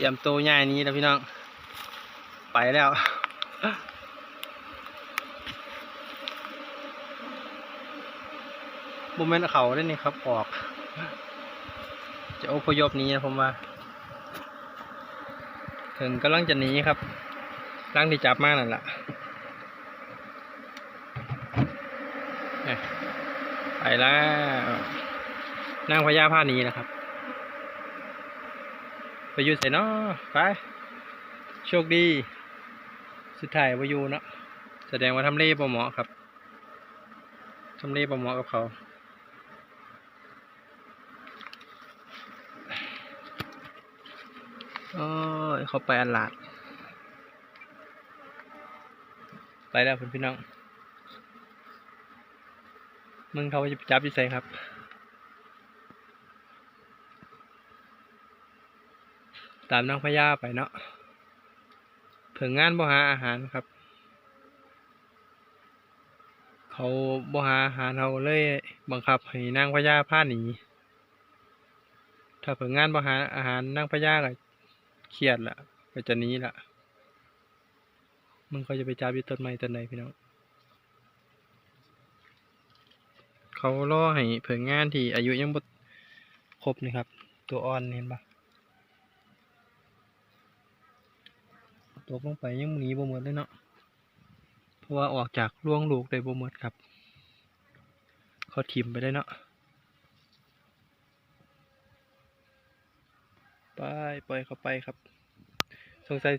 รียมตัวง่ายนี้แล้วพี่น้อง ไปแล้วบุเมนเขาได้นี่ครับออก จะอพยพนี้นะผมว่า ถึงกำลังจะหนีครับร่างที่จับมากนั่นแหละไปแล้วนั่งพญาผ้านี้นะครับ ไปอยู่ใส่เนาะไปโชคดี สุดท้ายไปอยู่เนาะแสดงว่าทำเลบ่เหมาะครับทำเลบ่เหมาะกับเขาโอ้ยเขาไปอันลาด ไปแล้วคุณพี่น้องมึงเขาจะไปจับที่ใส่ครับ ตามนางพญาไปเนาะเพิ่งงานบ่หาอาหารครับ เขาบ่หาอาหารเขาเลยบังคับให้นางพญาพาหนีถ้าเพิ่งงานบ่หาอาหารนางพญาก็เครียดละก็จะหนีละมึงก็จะไปจับอยู่ต้นไม้ต้นใดพี่น้องเขาล่อให้เพิ่งงานที่อายุยังบ่ครบนี่ครับ ตัวอ่อนเห็นปะ ตกลงไปยังหนีบ่หมดเลยเนาะเพราะว่าออกจากร่วงลูกได้บ่หมดครับเขาถิ่มไปได้เนาะไปปล่อยเขาไปครับ สงสัย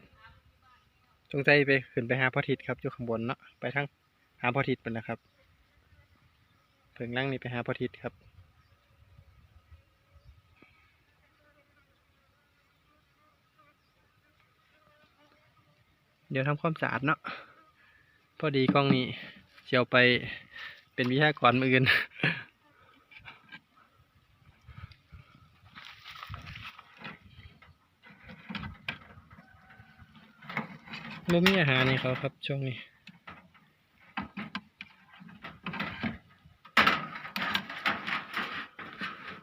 สงสัยไปขึ้นไปหาพ่อทิศครับอยู่ข้างบนเนาะไปทางหาพ่อทิศเป็นนะครับเพิ่งล่างนี่ไปหาพ่อทิศครับ เดี๋ยวทำความสะอาดเนาะพอดีกล้องนี้เชียวไปเป็นวิทยากรมืออื่นไม่มีอาหารให้เขาครับช่วงนี้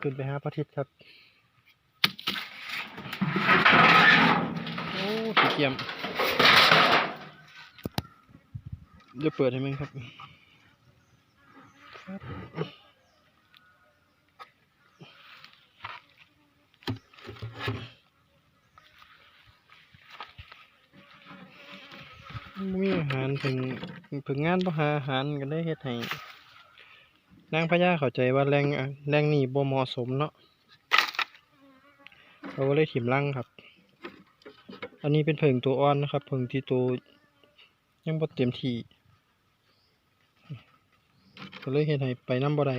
ขึ้นไปหาพระอาทิตย์ครับ โอ้สีเกียม เดี๋ยวเปิดให้มั้งครับครับมีอาหารถึงถึงงานต้องหาอาหารกันได้เฮ็ดให้นางพญาเข้าใจว่าแรงอะแรงนี่บ่เหมาะสมเนาะเราก็เลยถิ่มรังครับ อันนี้เป็นเพิงตัวอ่อนนะครับ เพิงที่ตัวยังบ่เต็มที่ ก็เลยเฮ็ดให้ไปน้ำบ่ได้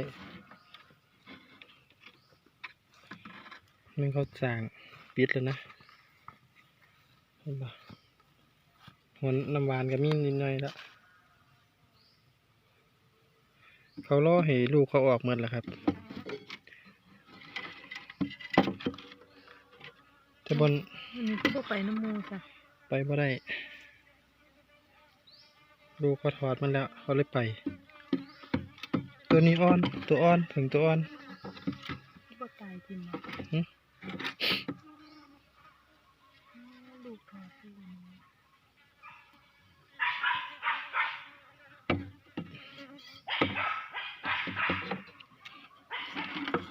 มันเขาจางปิดแล้วนะเห็นปะหัวน้ำหวานก็มีนิดหน่อยละเขาล่อให้ลูกเขาออกหมดแล้วครับแต่บนอันนี้ก็ไปน้ำมูจ้ะไปบ่ได้ ลูกเขาถอดมันแล้วเขาเลยไป ตัวนี้อ่อน ตัวอ่อนถึงตัวอ่อนก็ตายกินนะหึลูกขาดไปเลยนะ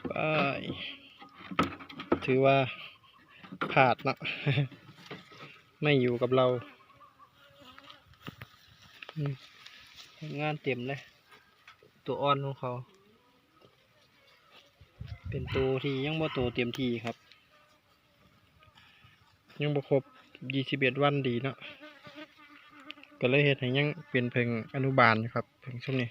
ไปถือว่าผาดเนาะไม่อยู่กับเราอืมงานเต็มเลย ตัวอ่อนของเขา เป็นตัวที่ยังบ่โตเต็มที่ครับ ยังบ่ครบยี่สิบเอ็ดวันดีเนาะก็เลยเห็ดให้ยังเป็นเพิ่งอนุบาลครับเพ่งช่วงนี้